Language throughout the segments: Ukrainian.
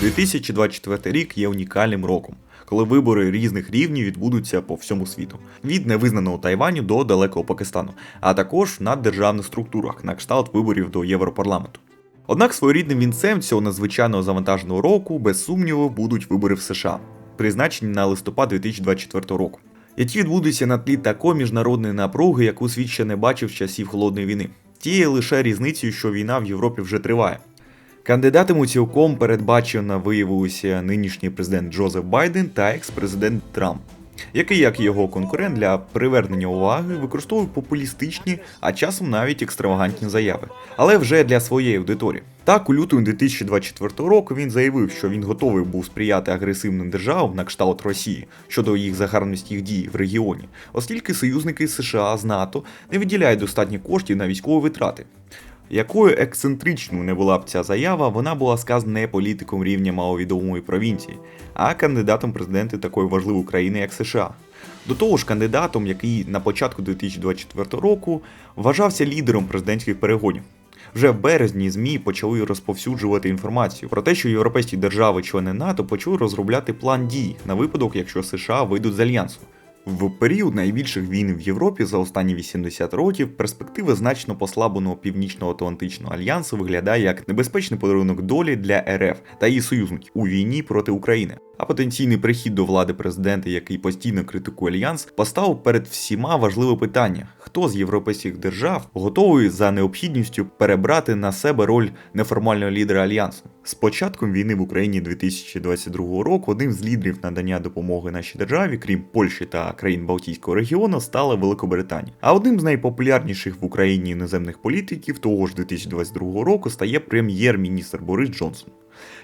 2024 рік є унікальним роком, коли вибори різних рівнів відбудуться по всьому світу, від невизнаного Тайваню до далекого Пакистану, а також в наддержавних структурах на кшталт виборів до Європарламенту. Однак своєрідним вінцем цього надзвичайно завантаженого року, без сумніву, будуть вибори в США, призначені на листопад 2024 року, які відбудуться на тлі такої міжнародної напруги, яку світ ще не бачив з часів холодної війни. Тією лише різницею, що війна в Європі вже триває. Кандидатами цілком передбачено виявилися нинішній президент Джозеф Байден та екс-президент Трамп, який, як його конкурент для привернення уваги, використовує популістичні, а часом навіть екстравагантні заяви, але вже для своєї аудиторії. Так, у лютому 2024 року він заявив, що він готовий був сприяти агресивним державам на кшталт Росії щодо їх загарбницьких дій в регіоні, оскільки союзники США з НАТО не виділяють достатньо коштів на військові витрати. Якою ексцентричною не була б ця заява, вона була сказана не політиком рівня маловідомої провінції, а кандидатом президенти такої важливої країни, як США. До того ж, кандидатом, який на початку 2024 року вважався лідером президентських перегонів. Вже в березні ЗМІ почали розповсюджувати інформацію про те, що європейські держави-члени НАТО почали розробляти план дій на випадок, якщо США вийдуть з альянсу. В період найбільших війн в Європі за останні 80 років перспектива значно послабленого північно-атлантичного альянсу виглядає як небезпечний подарунок долі для РФ та її союзників у війні проти України. А потенційний прихід до влади президента, який постійно критикує альянс, поставив перед всіма важливе питання: хто з європейських держав готовий за необхідністю перебрати на себе роль неформального лідера альянсу? З початком війни в Україні 2022 року одним з лідерів надання допомоги нашій державі, крім Польщі та країн Балтійського регіону, стала Великобританія. А одним з найпопулярніших в Україні іноземних політиків того ж 2022 року стає прем'єр-міністр Борис Джонсон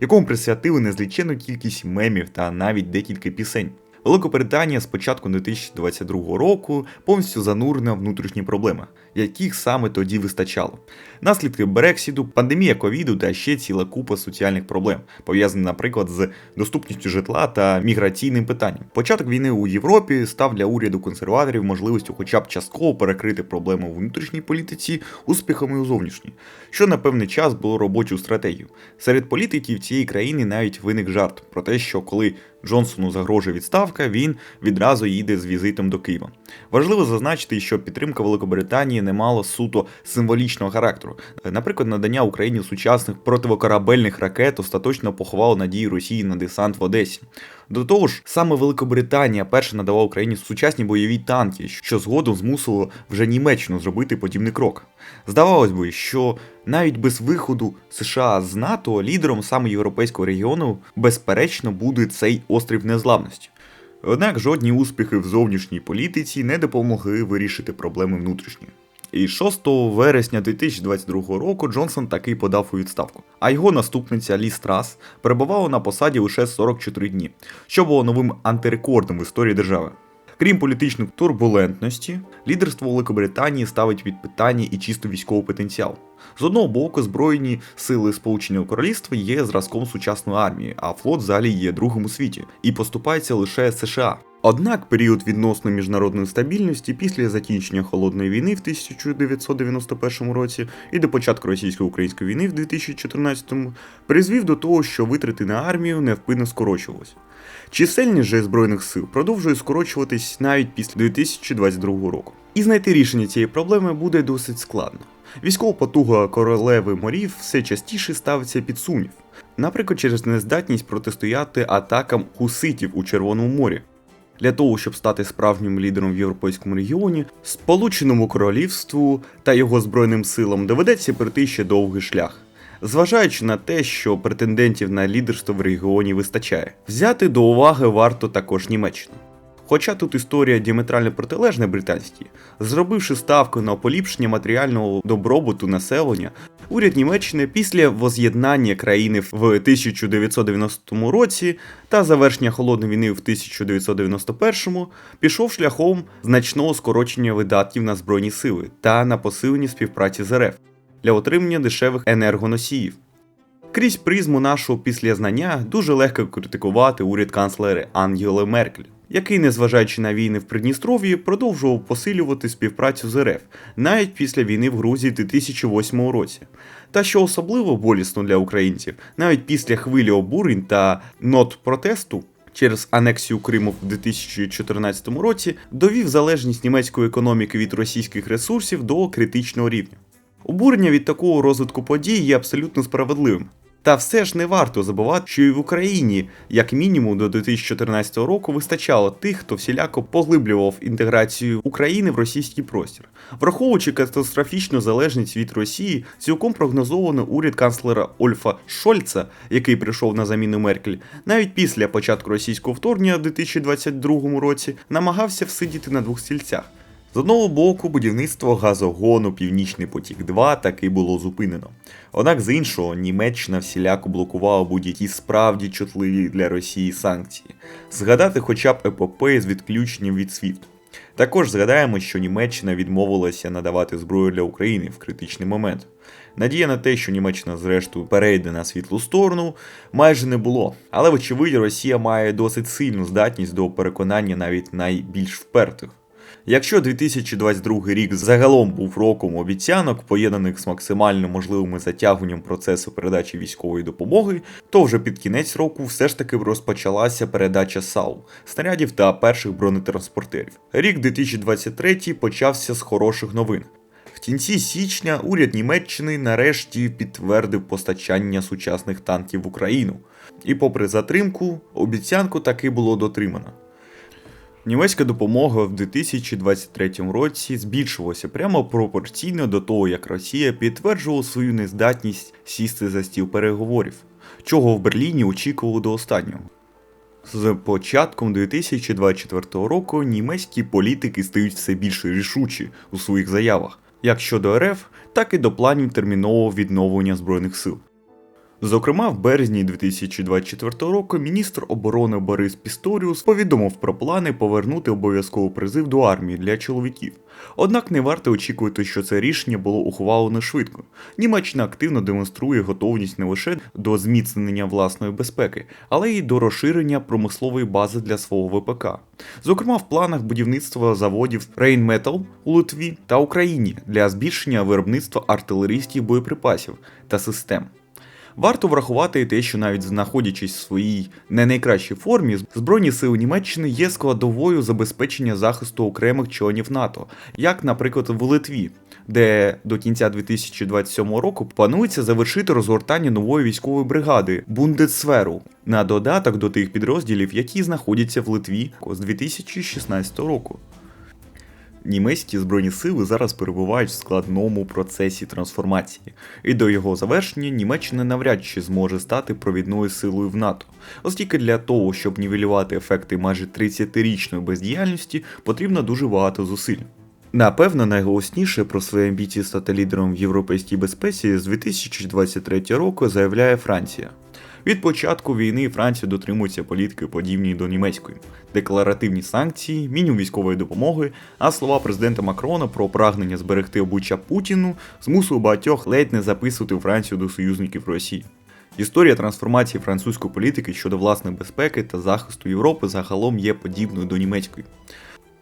якому присвятили незлічену кількість мемів та навіть декілька пісень. Великобританія з початку 2022 року повністю занурена внутрішні проблеми, яких саме тоді вистачало. Наслідки Брексіду, пандемія ковіду та ще ціла купа соціальних проблем, пов'язаних, наприклад, з доступністю житла та міграційним питанням. Початок війни у Європі став для уряду консерваторів можливістю, хоча б частково перекрити проблеми у внутрішній політиці успіхами у зовнішній, що на певний час було робочою стратегією. Серед політиків цієї країни навіть виник жарт про те, що коли Джонсону загрожує відставка, він відразу їде з візитом до Києва. Важливо зазначити, що підтримка Великобританії не мала суто символічного характеру. Наприклад, надання Україні сучасних противокорабельних ракет остаточно поховало надії Росії на десант в Одесі. До того ж, саме Великобританія перша надала Україні сучасні бойові танки, що згодом змусило вже Німеччину зробити подібний крок. Здавалось би, що навіть без виходу США з НАТО лідером саме європейського регіону безперечно буде цей острів незламності. Однак жодні успіхи в зовнішній політиці не допомогли вирішити проблеми внутрішні. І 6 вересня 2022 року Джонсон таки подав у відставку, а його наступниця Лі Страс перебувала на посаді лише 44 дні, що було новим антирекордом в історії держави. Крім політичної турбулентності, лідерство Великобританії ставить під питання і чисто військовий потенціал. З одного боку, збройні сили Сполученого Королівства є зразком сучасної армії, а флот взагалі є другим у світі і поступається лише США. Однак період відносно міжнародної стабільності після закінчення холодної війни в 1991 році і до початку російсько-української війни в 2014 призвів до того, що витрати на армію невпинно скорочувалися. Чисельність же збройних сил продовжує скорочуватись навіть після 2022 року. І знайти рішення цієї проблеми буде досить складно. Військова потуга королеви морів все частіше ставиться під сумнів, наприклад, через нездатність протистояти атакам хуситів у Червоному морі. Для того, щоб стати справжнім лідером в європейському регіоні, Сполученому Королівству та його збройним силам доведеться пройти ще довгий шлях. Зважаючи на те, що претендентів на лідерство в регіоні вистачає, взяти до уваги варто також Німеччину. Хоча тут історія діаметрально протилежна британській, зробивши ставку на поліпшення матеріального добробуту населення, уряд Німеччини після воз'єднання країни в 1990 році та завершення холодної війни в 1991 пішов шляхом значного скорочення видатків на збройні сили та на посилення співпраці з РФ для отримання дешевих енергоносіїв. Крізь призму нашого післязнання дуже легко критикувати уряд канцлери Ангели Меркель який, незважаючи на війни в Придністров'ї, продовжував посилювати співпрацю з РФ навіть після війни в Грузії 2008 році. Та що особливо болісно для українців, навіть після хвилі обурень та нот протесту. Через анексію Криму в 2014 році довів залежність німецької економіки від російських ресурсів до критичного рівня. Обурення від такого розвитку подій є абсолютно справедливим. Та все ж не варто забувати, що і в Україні, як мінімум, до 2014 року вистачало тих, хто всіляко поглиблював інтеграцію України в російський простір, враховуючи катастрофічну залежність від Росії, цілком прогнозовано уряд канцлера Ольфа Шольца, який прийшов на заміну Меркель, навіть після початку російського вторгнення в 2022 році намагався всидіти на двох стільцях. З одного боку, будівництво газогону Північний потік 2 таки було зупинено. Однак з іншого, Німеччина всіляко блокувала будь-які справді чутливі для Росії санкції. Згадати хоча б епопеї з відключенням від світу. Також згадаємо, що Німеччина відмовилася надавати зброю для України в критичний момент. Надія на те, що Німеччина зрештою перейде на світлу сторону, майже не було. Але, вочевидь, Росія має досить сильну здатність до переконання навіть найбільш впертих. Якщо 2022 рік загалом був роком обіцянок, поєднаних з максимально можливим затягуванням процесу передачі військової допомоги, то вже під кінець року все ж таки розпочалася передача САУ, снарядів та перших бронетранспортерів. Рік 2023 почався з хороших новин. В кінці січня уряд Німеччини нарешті підтвердив постачання сучасних танків в Україну. І, попри затримку, обіцянку таки було дотримано. Німецька допомога в 2023 році збільшилася прямо пропорційно до того, як Росія підтверджувала свою нездатність сісти за стіл переговорів, чого в Берліні очікували до останнього. З початком 2024 року німецькі політики стають все більш рішучі у своїх заявах, як щодо РФ, так і до планів термінового відновлення збройних сил. Зокрема, в березні 2024 року міністр оборони Борис Пісторіус повідомив про плани повернути обов'язковий призив до армії для чоловіків. Однак не варто очікувати, що це рішення було ухвалено швидко. Німеччина активно демонструє готовність не лише до зміцнення власної безпеки, але й до розширення промислової бази для свого ВПК. Зокрема, в планах будівництва заводів Rheinmetall у Литві та Україні для збільшення виробництва артилерійських боєприпасів та систем. Варто врахувати і те, що навіть знаходячись в своїй не найкращій формі, Збройні сили Німеччини є складовою забезпечення захисту окремих членів НАТО, як, наприклад, в Литві. Де до кінця 2027 року планується завершити розгортання нової військової бригади Бундесверу на додаток до тих підрозділів, які знаходяться в Литві з 2016 року. Німецькі збройні сили зараз перебувають в складному процесі трансформації, і до його завершення Німеччина навряд чи зможе стати провідною силою в НАТО, оскільки для того, щоб нівелювати ефекти майже 30-річної бездіяльності, потрібно дуже багато зусиль. Напевно, найголосніше про свої амбіції стати лідером в європейській безпеці з 2023 року заявляє Франція. Від початку війни Франція дотримується політики подібні до німецької, декларативні санкції, мінімум військової допомоги, а слова президента Макрона про прагнення зберегти обличчя Путіну змусили багатьох ледь не записувати Францію до союзників Росії. Історія трансформації французької політики щодо власної безпеки та захисту Європи загалом є подібною до німецької.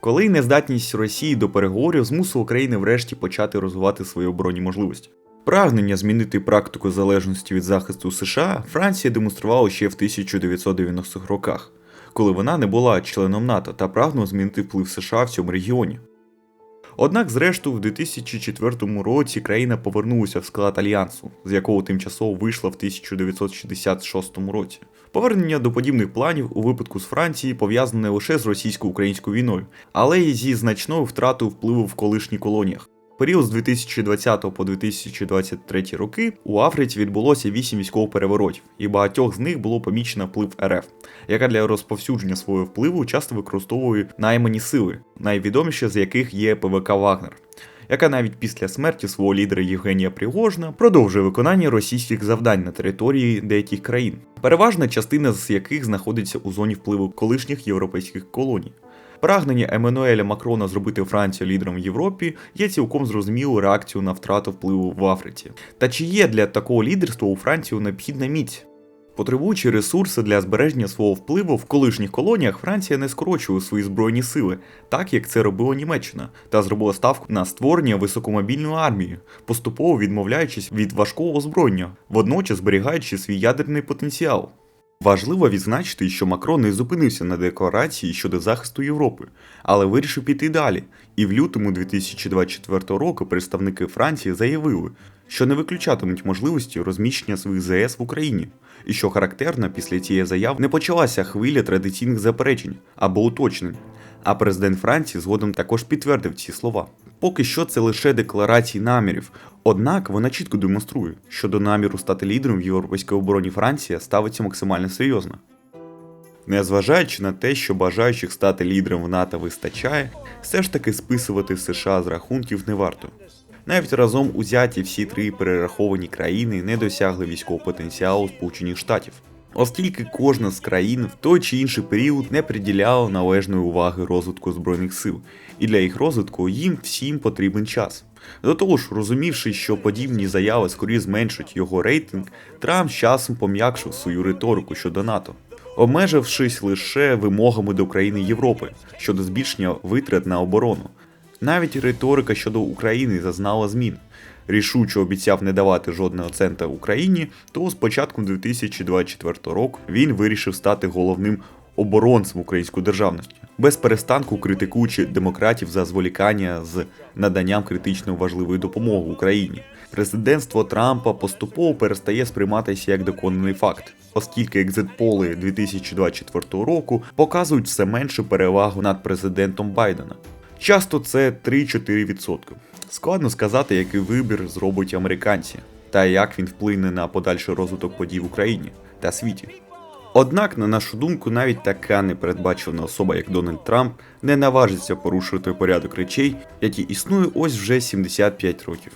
Коли нездатність Росії до переговорів змусила країни врешті почати розвивати свої оборонні можливості. Прагнення змінити практику залежності від захисту США Франція демонструвала ще в 1990-х роках, коли вона не була членом НАТО та прагнула змінити вплив США в цьому регіоні. Однак, зрештою, в 2004 році країна повернулася в склад альянсу, з якого тимчасово вийшла в 1966 році. Повернення до подібних планів у випадку з Франції пов'язане не лише з російсько-українською війною, але й зі значною втратою впливу в колишніх колоніях період з 2020 по 2023 роки у Африці відбулося 8 військових переворотів, і багатьох з них було помічено вплив РФ, яка для розповсюдження свого впливу часто використовує наймані сили, найвідоміше з яких є ПВК Вагнер. Яка навіть після смерті свого лідера Євгенія Пригожна продовжує виконання російських завдань на території деяких країн, переважна частина з яких знаходиться у зоні впливу колишніх європейських колоній. Прагнення Еммануеля Макрона зробити Францію лідером в Європі є цілком зрозумілою реакцією на втрату впливу в Африці. Та чи є для такого лідерства у Франції необхідна міць? Потребуючи ресурси для збереження свого впливу в колишніх колоніях, Франція не скорочує свої збройні сили, так як це робила Німеччина, та зробила ставку на створення високомобільної армії, поступово відмовляючись від важкого озброєння, водночас зберігаючи свій ядерний потенціал. Важливо відзначити, що Макрон не зупинився на декларації щодо захисту Європи, але вирішив піти далі. І в лютому 2024 року представники Франції заявили, що не виключатимуть можливості розміщення своїх ЗС в Україні. І що характерно, після цієї заяви не почалася хвиля традиційних заперечень або уточнень. А президент Франції згодом також підтвердив ці слова. Поки що це лише декларації намірів, однак вона чітко демонструє, що до наміру стати лідером в європейській обороні Франція ставиться максимально серйозно. Незважаючи на те, що бажаючих стати лідером в НАТО вистачає, все ж таки списувати США з рахунків не варто. Навіть разом узяті всі три перераховані країни не досягли військового потенціалу Сполучених Штатів, оскільки кожна з країн в той чи інший період не приділяла належної уваги розвитку збройних сил, і для їх розвитку їм всім потрібен час. До того ж, розумівши, що подібні заяви скоріше зменшать його рейтинг, Трамп з часом пом'якшив свою риторику щодо НАТО, обмежившись лише вимогами до країни Європи щодо збільшення витрат на оборону. Навіть риторика щодо України зазнала змін. Рішуче обіцяв не давати жодного цента Україні, то з початком 2024 року він вирішив стати головним оборонцем української державності, без перестанку критикуючи демократів за зволікання з наданням критично важливої допомоги Україні. Президентство Трампа поступово перестає сприйматися як доконаний факт, оскільки екзитполи 2024 року показують все меншу перевагу над президентом Байдена. Часто це 3-4%. Складно сказати, який вибір зробить американці, та як він вплине на подальший розвиток подій в Україні та світі. Однак, на нашу думку, навіть така непередбачувана особа, як Дональд Трамп, не наважиться порушити порядок речей, які існує ось вже 75 років.